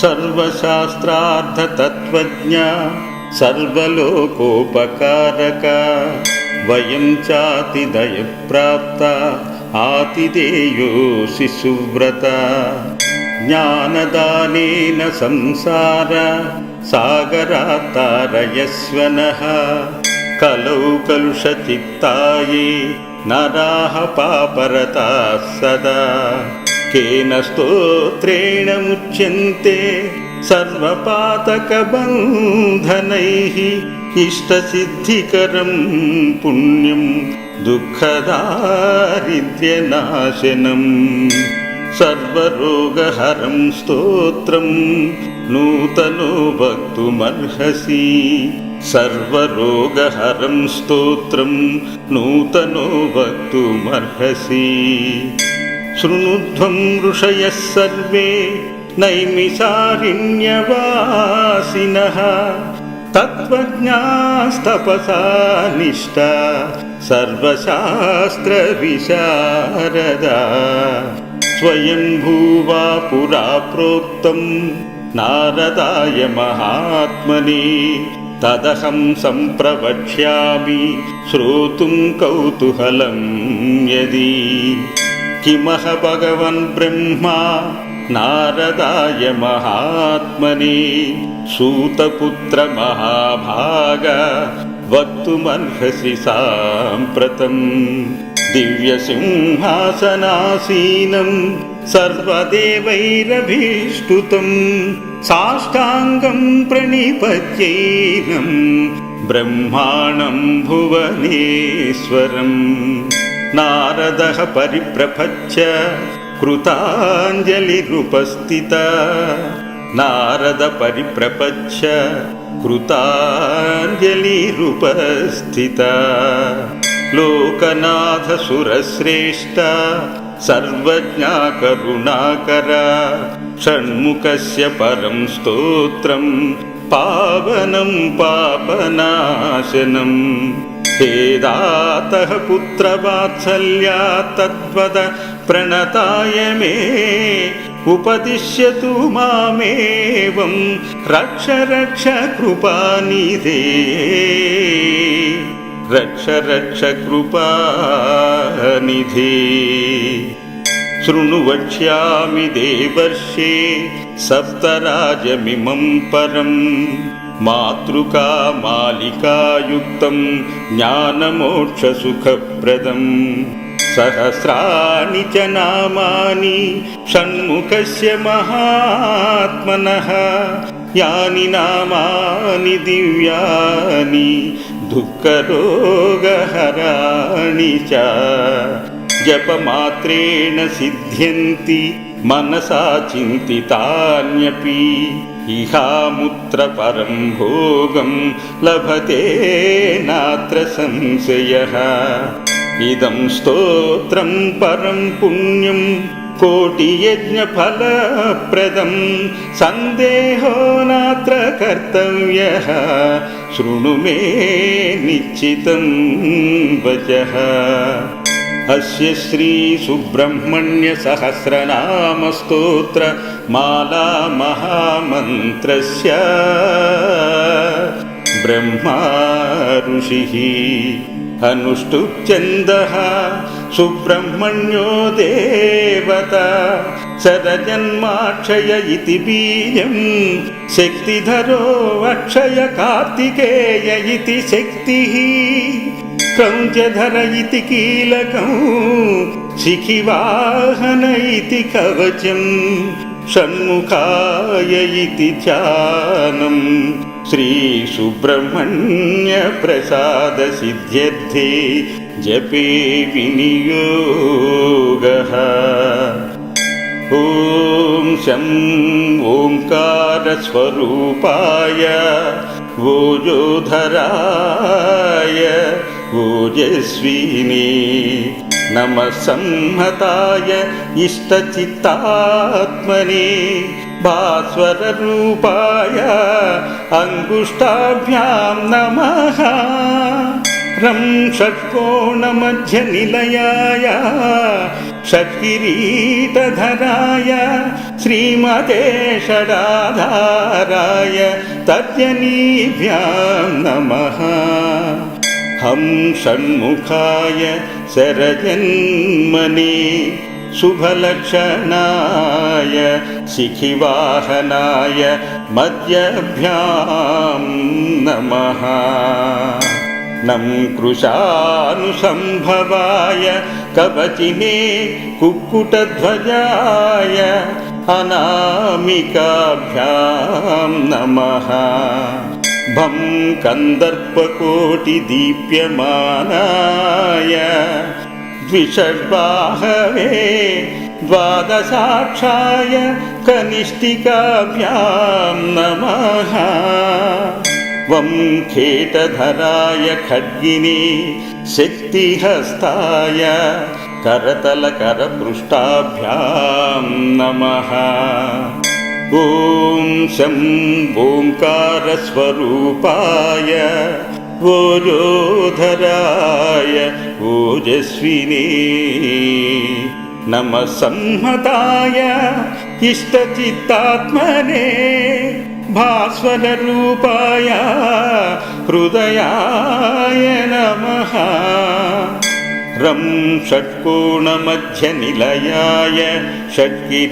సర్వశాస్త్రార్థతత్వజ్ఞ సర్వలోకోపకారక వయం చాతిదయ ప్రాప్త ఆతిథేయో శిశువ్రత జ్ఞానదానేన సంసార సాగరాతారయస్వనః కలౌ కలుషచిత్తాయే నరాः పాపరతాः సదా కేన స్తోత్రేణ ముచ్యంతే సర్వపాతకబంధనైः ఇష్టసిద్ధికరం పుణ్యం దుఃఖదారిద్ర్యనాశనం సర్వరోగహరం స్తోత్రం నూతనో వక్తుమర్హసి సర్వరోగహరం స్తోత్రం నూతనో వక్తుమర్హసి శృణుధ్వం ఋషయ సర్వే నైమిషారణ్యవాసినः తత్వజ్ఞాస్తపసా నిష్ట సర్వశాస్త్రవిశారదా స్వయంభూవా పురా ప్రోక్తం నారదాయ మహాత్మనే తదహం సంప్రవక్ష్యామి శ్రోతుం కౌతూహలం యది కిమహ భగవన్ బ్రహ్మా నారదాయ మహాత్మనే సూతపుత్ర మహాభాగ వక్తుమర్హసి సాంప్రతం దివ్యసింహాసనాసీనం సర్వదేవైరభీష్టుతం సాష్టాంగం ప్రణిపత్యైనం బ్రహ్మాణం భువనేశ్వరం నారద పరిప్రపచ్చ కృతాంజలిరుపస్థిత నారద పరిప్రపచ్చ కృతాంజలిరుపస్థిత లోకనాథ సురశ్రేష్ట సర్వజ్ఞాకరుణాకర షణ్ముఖస్య పరం స్తోత్రం పావనం हेदातः पुत्रवात्सल्या तद्वद प्रणताय मे उपदिश्यतु मामेवं रक्ष रक्ष कृपानिधे रक्ष रक्ष कृपानिधे शृणु वक्ष्यामि देवर्षे सप्तराजमिमं परम् మాతృకా మాలికాయుక్తం జ్ఞానమోక్షసుఖప్రదం. సహస్రాణి చ నామాని షణ్ముఖస్య మహాత్మనః. యాని నామాని దివ్యాని దుఃఖరోగహరాణి చ. జపమాత్రేణ సిద్ధ్యంతి మనసా చింతితాన్యపి. ఇహాముత్ర పరం భోగం లభతే నాత్ర సంశయ ఇదం స్తోత్రం పరం పుణ్యం కోటియజ్ఞఫలప్రదం సందేహో నాత్ర కర్తవ్య శృణు మే నిశ్చితం వచః అస్య శ్రీ సుబ్రహ్మణ్య సహస్రనామ స్తోత్ర మాలా మహామంత్రస్య బ్రహ్మా ఋషిః అనుష్టుప్ఛందః సుబ్రహ్మణ్యో దేవత శరజన్మాక్షయ ఇతి బీజం శక్తిధరో అక్షయ కార్తికేయ క్రౌంచధర ఇతి కీలకం శిఖివాహన ఇతి కవచం షణ్ముఖాయ ఇతి ధ్యానం. శ్రీ సుబ్రహ్మణ్య ప్రసాద సిద్ధ్యర్థే జపే వినియోగ. ఓం శం ఓంకారస్వరూపాయ ఓజోధరాయ ఓజస్విని నమ సంహతాయ ఇష్టచిత్తాత్మనే భాస్వరూపాయ అంగుష్టాభ్యాం నమః రం షట్కోణమధ్యనిలయాయ షట్కిరీటధరాయ श्रीमते षडाधाराय तर्जनीभ्यां नमः हं षण्मुखाय शरजन्मने शुभलक्षणाय शिखिवाहनाय मद्यभ्यां नमः नं कृशानुसम्भवाय कवचिने कुक्कुटध्वजाय अनामिकाभ्यां नमः भं कन्दर्पकोटिदीप्यमानाय द्विषड्बाहवे द्वादशाक्षाय कनिष्ठिकाभ्यां नमः वं खेटधराय खड्गिने शक्तिहस्ताय करतलकरपृष्ठाभ्यां नमः ॐ शं ओङ्कारस्वरूपाय ओजोधराय ओजस्विने नमः संहताय इष्टचित्तात्मने भास्वररूपाय हृदयाय नमः षट्कोणमध्यनिलयाय षट्किरीटधराय।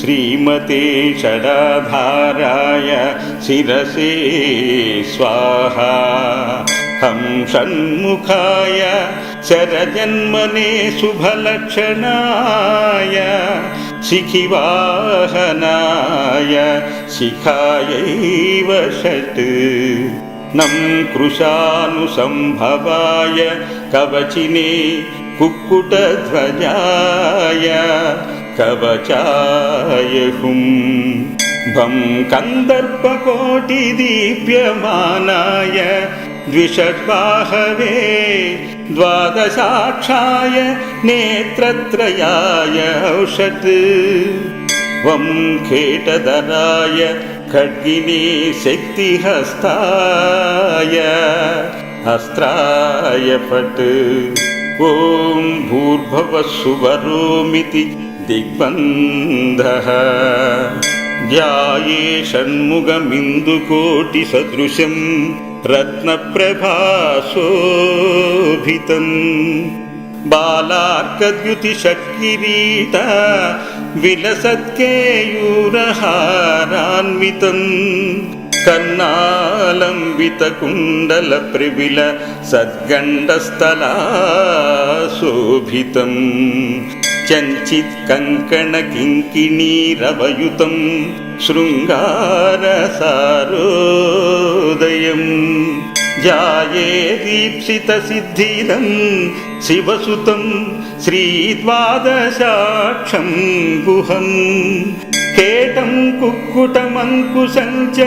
श्रीमते षडाधाराय शिरसे स्वाहा। हं षण्मुखाय शरजन्मने शुभलक्षणाय शिखिवाहनाय शिखायैव षट् नं कृशानुसम्भवाय कवचिने कुक्कुटध्वजाय कवचाय हुं भं कन्दर्पकोटिदीप्यमानाय द्विषड्बाहवे द्वादशाक्षाय नेत्रत्रयाय षट् वं खेटधराय खड्गिने शक्तिहस्ताय अस्त्राय फट् ॐ भूर्भुवः सुवरोमिति दिग्बन्धः ध्याये षण्मुखमिन्दुकोटिसदृशं रत्नप्रभाशोभितम् बालार्कद्युतिषट्किरीट विलसत्केयूरहारान्वितम् कर्णालम्बितकुण्डलप्रिविल सद्गण्डस्थलाशोभितम् चञ्चित् कङ्कणकिङ्किणीरवयुतं शृङ्गारसारोदयम् जाये दीप्सितसिद्धिदं शिवसुतं श्रीद्वादशाक्षं गुहम् केटं कुक्कुटमङ्कुशं च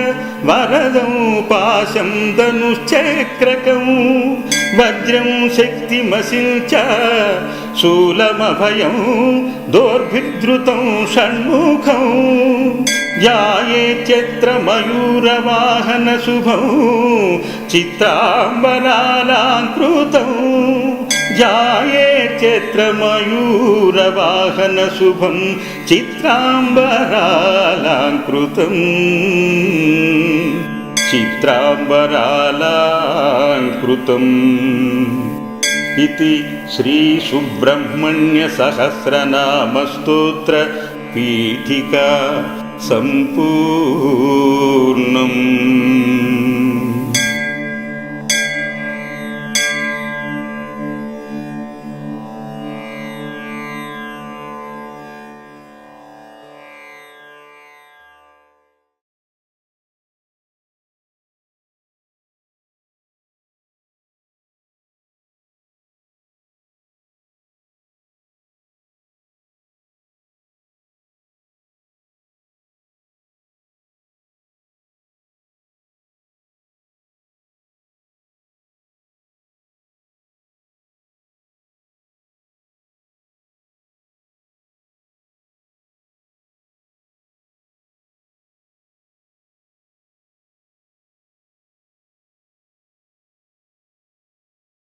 वरदं पाशं धनुश्चक्रकं वज्रं शक्तिमसिं च शूलमभयं दोर्भिधृतं षण्मुखं ध्याये चित्रमयूरवाहनशुभं चित्राम्बरालाङ्कृतम् ध्याये चित्रमयूरवाहनशुभं चित्राम्बरालाङ्कृतम् चित्राम्बरालाङ्कृतम् इति श्रीसुब्रह्मण्यसहस्रनामस्तोत्र पीठिका सम्पूर्णम्